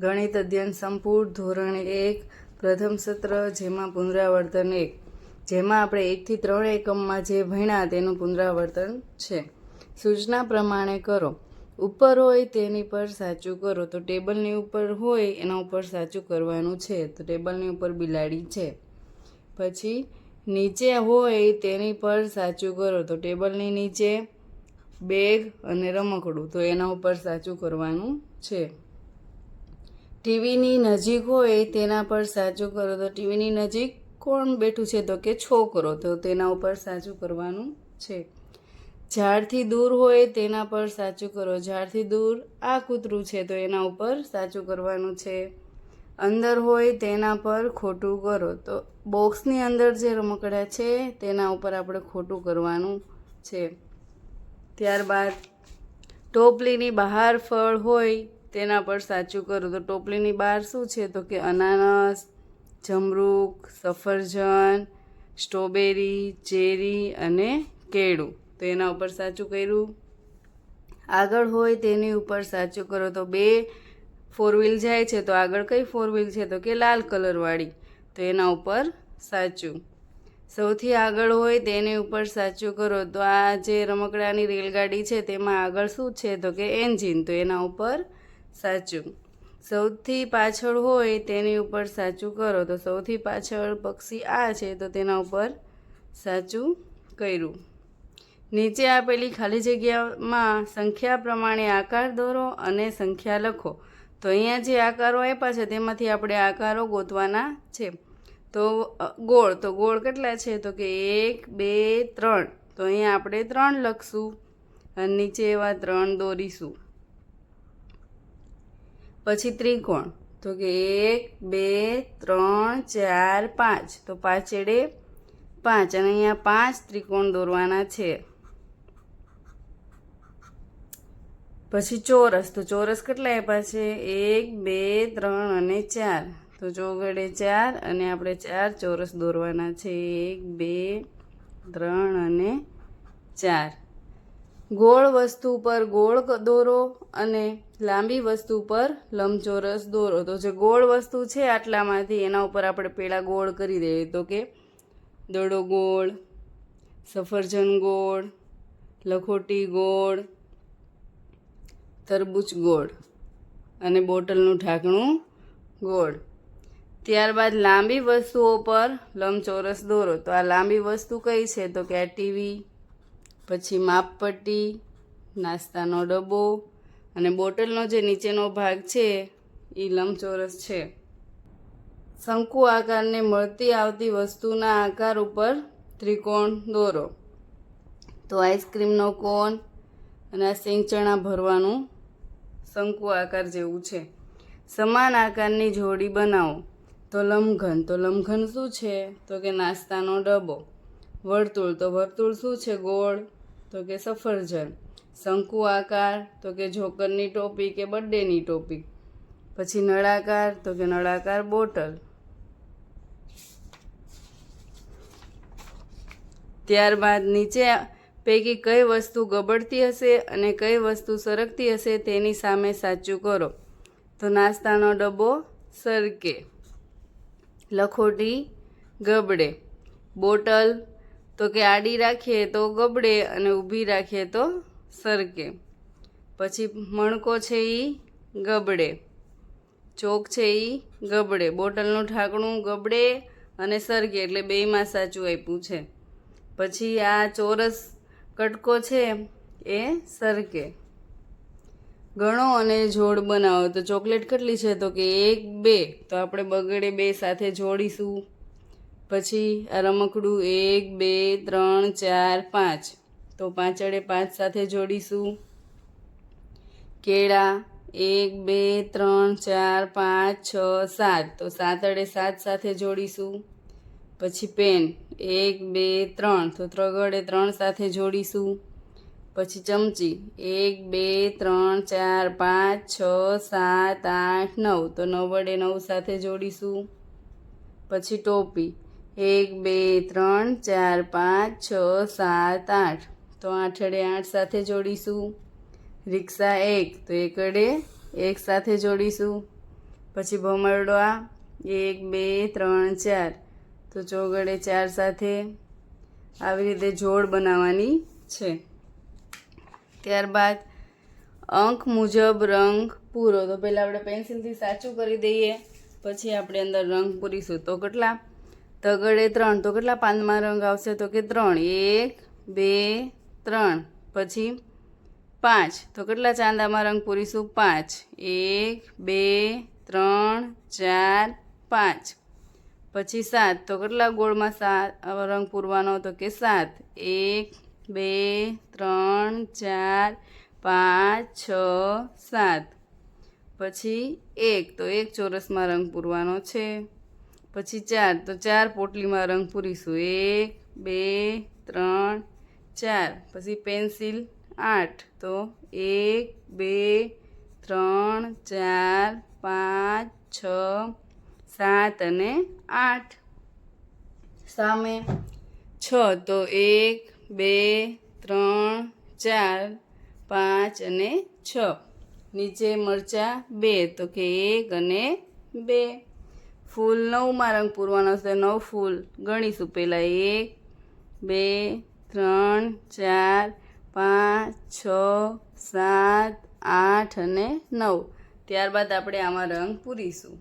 ગણિત અધ્યયન સંપૂર્ણ ધોરણ એક, પ્રથમ સત્ર, જેમાં પુનરાવર્તન એક. જેમાં આપણે એકથી ત્રણ એકમમાં જે ભણ્યા તેનું પુનરાવર્તન છે. સૂચના પ્રમાણે કરો. ઉપર હોય તેની પર સાચું કરો. તો ટેબલની ઉપર હોય એના ઉપર સાચું કરવાનું છે. તો ટેબલની ઉપર બિલાડી છે. પછી નીચે હોય તેની પર સાચું કરો. તો ટેબલની નીચે બેગ અને રમકડું. તો એના ઉપર સાચું કરવાનું છે. ટીવીની નજીક હોય તેના પર સાચું કરો તો ટીવીની નજીક કોણ બેઠું છે તો કે છોકરો તો તેના ઉપર સાચું કરવાનું છે. ઝાડથી દૂર હોય તેના પર સાચું કરો. ઝાડથી દૂર આ કૂતરું છે તો એના ઉપર સાચું કરવાનું છે. અંદર હોય તેના પર ખોટું કરો તો બોક્સની અંદર જે રમકડા છે તેના ઉપર આપણે ખોટું કરવાનું છે. ત્યારબાદ ટોપલીની બહાર ફળ હોય તેના પર સાચું કરો તો ટોપલીની બહાર શું છે તો કે અનાનસ, જમરૂક, સફરજન, સ્ટ્રોબેરી, ચેરી અને કેળું. તો એના ઉપર સાચું કર્યું. આગળ હોય તેની ઉપર સાચું કરો તો બે ફોર વ્હીલ જાય છે તો આગળ કઈ ફોર વ્હીલ છે તો કે લાલ કલરવાળી તો એના ઉપર સાચું. સૌથી આગળ હોય તેની ઉપર સાચું કરો તો આ જે રમકડાની રેલગાડી છે તેમાં આગળ શું છે તો કે એન્જિન તો એના ઉપર સાચું. સૌથી પાછળ હોય તેની ઉપર સાચું કરો. તો સૌથી પાછળ પક્ષી આ છે, તો તેના ઉપર સાચું કર્યું. નીચે આપેલી ખાલી જગ્યામાં સંખ્યા પ્રમાણે આકાર દોરો અને સંખ્યા લખો. તો અહીંયા જે આકારો આપ્યા છે, તેમાંથી આપણે આકારો ગોતવાના છે. તો ગોળ. તો ગોળ કેટલા છે? તો કે એક, બે, ત્રણ. તો અહીંયા આપણે ત્રણ લખશું અને નીચે એવા ત્રણ દોરીશું. પછી ત્રિકોણ. તો કે એક, બે, ત્રણ, ચાર, પાંચ. તો પાછળે પાંચ. અને અહીંયા પાંચ ત્રિકોણ દોરવાના છે. પછી ચોરસ. તો ચોરસ કેટલા આપ્યા છે? એક, બે, ત્રણ અને ચાર. તો ચોગડે ચાર અને આપણે ચાર ચોરસ દોરવાના છે. એક, બે, ત્રણ અને ચાર. ગોળ વસ્તુ પર ગોળ દોરો અને લાંબી વસ્તુ પર લંબચોરસ દોરો. તો જે ગોળ વસ્તુ છે આટલામાંથી, એના ઉપર આપણે પેલા ગોળ કરી દઈએ. તો કે દડો ગોળ, સફરજન ગોળ, લખોટી ગોળ, તરબૂચ ગોળ અને બોટલનું ઢાંકણું ગોળ. ત્યારબાદ લાંબી વસ્તુઓ પર લંબચોરસ દોરો. તો આ લાંબી વસ્તુ કઈ છે? તો કે આ ટીવી, પછી માપપટ્ટી, નાસ્તાનો ડબ્બો અને બોટલનો જે નીચેનો ભાગ છે એ લંબચોરસ છે. શંકુ આકારને મળતી આવતી વસ્તુના આકાર ઉપર ત્રિકોણ દોરો. તો આઈસ્ક્રીમનો કોન અને આ સિંગચણા ભરવાનું શંકુ આકાર જેવું છે. સમાન આકારની જોડી બનાવો. તો લંબઘન તો લંબઘન શું છે? તો કે નાસ્તાનો ડબ્બો. વર્તુળ, તો વર્તુળ શું છે? ગોળ. તો કે સફરજન. શંકુ આકાર, તો કે જોકરની ટોપી કે બર્થડેની ટોપી. પછી નળાકાર, તો કે નળાકાર બોટલ. ત્યારબાદ નીચે પૈકી કઈ વસ્તુ ગબડતી હશે અને કઈ વસ્તુ સરકતી હશે તેની સામે સાચું કરો. તો નાસ્તાનો ડબ્બો સરકે. લખોટી, ગબડે. બોટલ, તો કે આડી રાખીએ તો ગબડે અને ઊભી રાખીએ તો સરકે પછી મણકો છે એ ગબડે. ચોક છે એ ગબડે. બોટલનું ઢાંકણું ગબડે અને સરકે એટલે બેયમાં સાચું આપ્યું છે. પછી આ ચોરસ કટકો છે એ સરકે ગણો અને જોડ બનાવો. તો ચોકલેટ કેટલી છે? તો કે એક, બે. તો આપણે બગડે બે સાથે જોડીશું. પછી આ રમકડું એક, બે, ત્રણ, ચાર, પાંચ. તો પાંચડે પાંચ સાથે જોડીશું. કેળા, એક, બે, ત્રણ, ચાર, પાંચ, છ, સાત. તો સાતડે સાત સાથે જોડીશું. પછી પેન, એક, બે, ત્રણ. તો ત્રગડે ત્રણ સાથે જોડીશું. પછી ચમચી, એક, બે, ત્રણ, ચાર, પાંચ, છ, સાત, આઠ, નવ. તો નવ વડે નવ સાથે જોડીશું. પછી ટોપી, એક, બે, ત્રણ, ચાર, પાંચ, છ, સાત, આઠ. તો આઠડે આઠ સાથે જોડીશું. રિક્ષા એક, તો એકડે એક સાથે જોડીશું. પછી ભમરડવા એક, બે, ત્રણ, ચાર, તો ચોગડે ચાર સાથે આવી રીતે જોડ બનાવવાની છે. ત્યારબાદ અંક મુજબ રંગ પૂરો, તો પહેલાં આપણે પેન્સિલથી સાચું કરી દઈએ, પછી આપણે અંદર રંગ પૂરીશું. તો કેટલા? તગડે ત્રણ, તો કેટલા પાનમાં રંગ આવશે? તો કે ત્રણ. એક, બે ત્રણ. પછી પાંચ. તો કેટલા ચાંદામાં રંગ પૂરીશું? પાંચ. એક, બે, ત્રણ, ચાર, પાંચ. પછી સાત. તો કેટલા ગોળમાં સાત રંગ પૂરવાનો તો કે સાત? એક, બે, ત્રણ, ચાર, પાંચ, છ, સાત. પછી એક. તો એક ચોરસમાં રંગ પૂરવાનો છે. પછી ચાર. તો ચાર પોટલીમાં રંગ પૂરીશું. એક, બે, ત્રણ ચાર, પછી પેન્સિલ આઠ, તો એક, બે, ત્રણ, ચાર, પાંચ, છ, સાત અને આઠ. સામે છ, તો એક, બે, ત્રણ, ચાર, પાંચ અને છ. નીચે મરચાં બે, તો કે એક અને બે. ફૂલ નવમાં રંગ પૂરવાનો છે, નવ ફૂલ. ગણીશું પહેલાં એક, બે ત્રણ ચાર પાંચ છ સાત આઠ અને નવ. ત્યારબાદ આપણે આમાં રંગ પૂરીશું.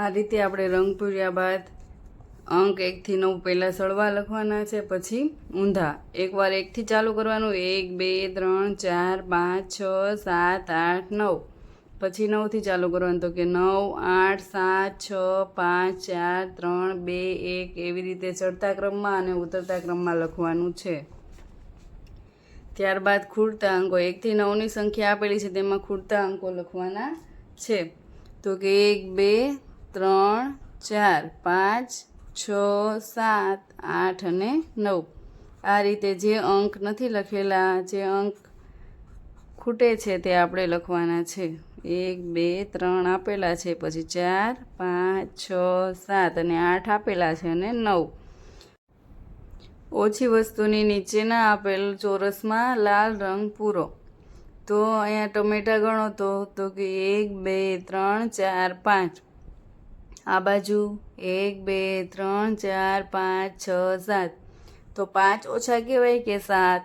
આ રીતે આપણે રંગ પૂર્યા બાદ અંક એકથી નવ પહેલાં સળવા લખવાના છે, પછી ઊંધા. એકવાર એકથી ચાલુ કરવાનું, એક, બે, ત્રણ, ચાર, પાંચ, છ, સાત, આઠ, નવ. પછી નવથી ચાલુ કરવાનું, તો કે નવ, આઠ, સાત, છ, પાંચ, ચાર, ત્રણ, બે, એક, એવી રીતે ચડતા ક્રમમાં અને ઉતરતા ક્રમમાં લખવાનું છે. ત્યારબાદ ખૂટતા અંકો. એકથી નવની સંખ્યા આપેલી છે, તેમાં ખૂટતા અંકો લખવાના છે. તો કે એક, બે ત્રણ, ચાર, પાંચ, છ, સાત, આઠ અને નવ. આ રીતે જે અંક નથી લખેલા, જે અંક ખૂટે છે તે આપણે લખવાના છે. એક, બે, ત્રણ આપેલા છે, પછી ચાર, પાંચ, છ, સાત અને આઠ આપેલા છે અને નવ. ઓછી વસ્તુની નીચેના આપેલ ચોરસમાં લાલ રંગ પૂરો. તો અહીંયા ટમેટા ગણો તો તો કે એક, બે, ત્રણ, ચાર, પાંચ. આ બાજુ એક, બે, ત્રણ, ચાર, પાંચ, છ, સાત. તો પાંચ ઓછા કહેવાય કે સાત?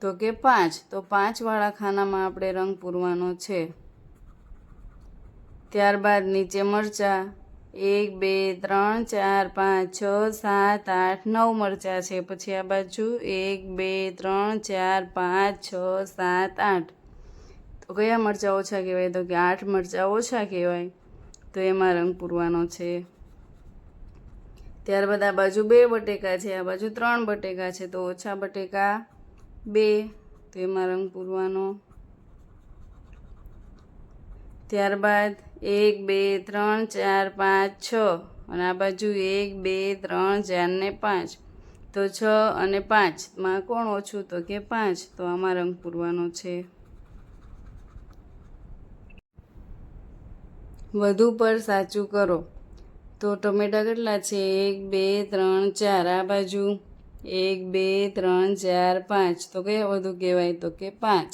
તો કે પાંચ? તો પાંચવાળા ખાનામાં આપણે રંગ પૂરવાનો છે. ત્યારબાદ નીચે મરચાં. એક, બે, ત્રણ, ચાર, પાંચ, છ, સાત, આઠ, નવ મરચાં છે. પછી આ બાજુ એક, બે, ત્રણ, ચાર, પાંચ, છ, સાત, આઠ. તો કયા મરચાં ઓછા કહેવાય? તો કે આઠ મરચાં ઓછા કહેવાય. તો એમાં રંગ પૂરવાનો છે. ત્યારબાદ આ બાજુ બે બટેકા છે, આ બાજુ ત્રણ બટેકા છે, તો ઓછા બટેકા બે, તો એમાં રંગ પૂરવાનો. ત્યારબાદ એક, બે, ત્રણ, ચાર, પાંચ, છ, અને આ બાજુ એક, બે, ત્રણ, ચાર, ને પાંચ, તો છ અને પાંચમાં કોણ ઓછું તો કે પાંચ, તો આમાં રંગ પૂરવાનો છે. વધુ પર સાચું કરો. તો ટમેટા કેટલા છે? એક, બે, ત્રણ, ચાર. આ બાજુ એક, બે, ત્રણ, ચાર, પાંચ. તો કયા વધુ કહેવાય તો કે પાંચ.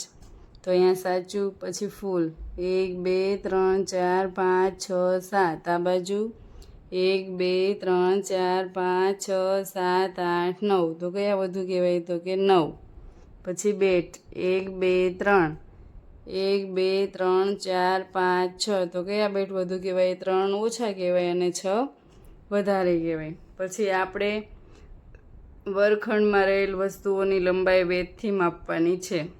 તો અહીંયા સાચું, પછી ફૂલ. એક, બે, ત્રણ, ચાર, પાંચ, છ, સાત. આ બાજુ એક, બે, ત્રણ, ચાર, પાંચ, છ, સાત, આઠ, નવ. તો કયા વધુ કહેવાય તો કે નવ. પછી બેટ. એક, બે, ત્રણ. એક, બે, ત્રણ, ચાર, પાંચ, છ. તો કયા બેટ વધુ કહેવાય. ત્રણ ઓછા કહેવાય અને છ વધારે કહેવાય. પછી આપણે વર્ગખંડમાં રહેલ વસ્તુઓની લંબાઈ વેદથી માપવાની છે.